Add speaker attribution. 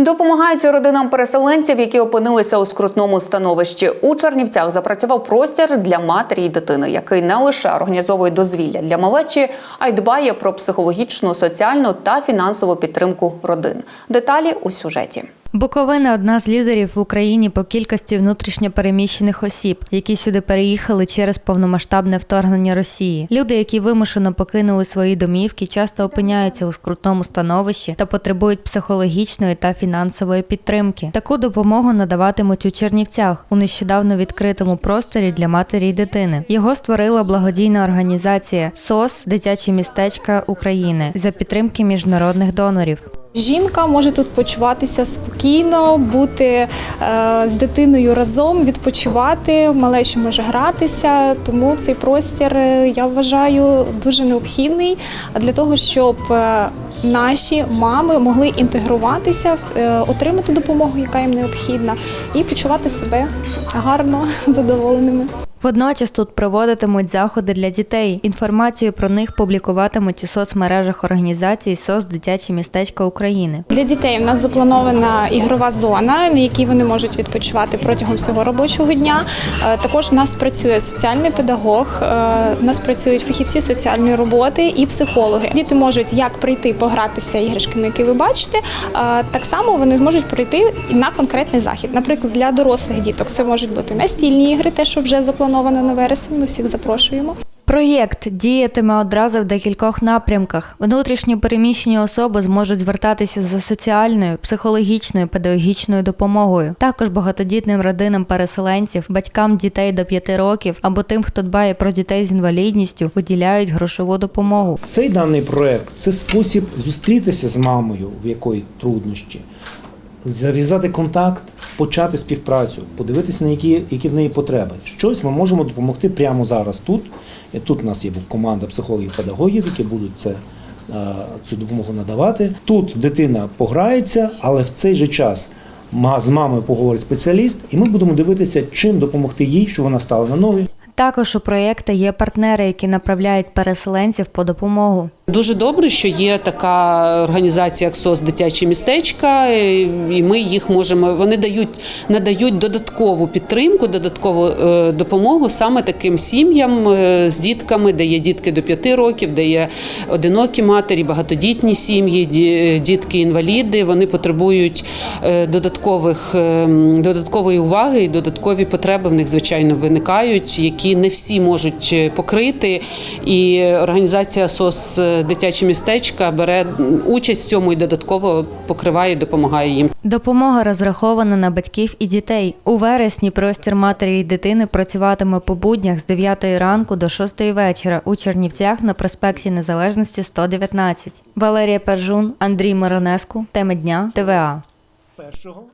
Speaker 1: Допомагають родинам переселенців, які опинилися у скрутному становищі. У Чернівцях запрацював простір для матері і дитини, який не лише організовує дозвілля для малечі, а й дбає про психологічну, соціальну та фінансову підтримку родин. Деталі у сюжеті.
Speaker 2: Буковина одна з лідерів в Україні по кількості внутрішньопереміщених осіб, які сюди переїхали через повномасштабне вторгнення Росії. Люди, які вимушено покинули свої домівки, часто опиняються у скрутному становищі та потребують психологічної та фінансової підтримки. Таку допомогу надаватимуть у Чернівцях у нещодавно відкритому просторі для матері й дитини. Його створила благодійна організація СОС Дитячі містечка України за підтримки міжнародних донорів.
Speaker 3: Жінка може тут почуватися спокійно, бути е, з дитиною разом, відпочивати, малечі може гратися. Тому цей простір е, я вважаю дуже необхідний для того, щоб е, наші мами могли інтегруватися, е, отримати допомогу, яка їм необхідна, і почувати себе гарно, задоволеними.
Speaker 2: Водночас тут проводитимуть заходи для дітей. Інформацію про них публікуватимуть у соцмережах організації СОС Дитячі містечка України.
Speaker 3: Для дітей в нас запланована ігрова зона, на якій вони можуть відпочивати протягом всього робочого дня. Е, Також в нас працює соціальний педагог, е, в нас працюють фахівці соціальної роботи і психологи. Діти можуть як прийти погратися іграшками, які ви бачите. е, Так само вони зможуть прийти і на конкретний захід. Наприклад, для дорослих діток це можуть бути настільні ігри, те, що вже заплановано на вересень. Ми всіх запрошуємо.
Speaker 2: Проєкт діятиме одразу в декількох напрямках. Внутрішньо переміщені особи зможуть звертатися за соціальною, психологічною, педагогічною допомогою. Також багатодітним родинам переселенців, батькам дітей до 5 років або тим, хто дбає про дітей з інвалідністю, виділяють грошову допомогу.
Speaker 4: Цей даний проект це спосіб зустрітися з мамою, в якої труднощі, зав'язати контакт, почати співпрацю, подивитися на які, які в неї потреби. Щось ми можемо допомогти прямо зараз тут. Тут у нас є команда психологів-педагогів, які будуть це, е, цю допомогу надавати. Тут дитина пограється, але в цей же час з мамою поговорить спеціаліст, і ми будемо дивитися, чим допомогти їй, щоб вона стала на ноги,
Speaker 2: Також у проєкті є партнери, які направляють переселенців по допомогу.
Speaker 5: Дуже добре, що є така організація, як СОС дитячі містечка, і ми їх можемо. Вони дають надають додаткову підтримку, додаткову е, допомогу саме таким сім'ям е, з дітками, де є дітки до 5 років, де є одинокі матері, багатодітні сім'ї, дітки-інваліди. Вони потребують е, додаткових додаткової уваги і додаткові потреби в них звичайно виникають, які не всі можуть покрити. І організація СОС е, дитячі містечка бере участь в цьому і додатково покриває, допомагає їм.
Speaker 2: Допомога розрахована на батьків і дітей. У вересні простір матері і дитини працюватиме по буднях з 9 ранку до 6 вечора у Чернівцях на проспекті Незалежності 119. Валерія Пержун, Андрій Миронеску. Теми дня ТВА.
Speaker 4: першого.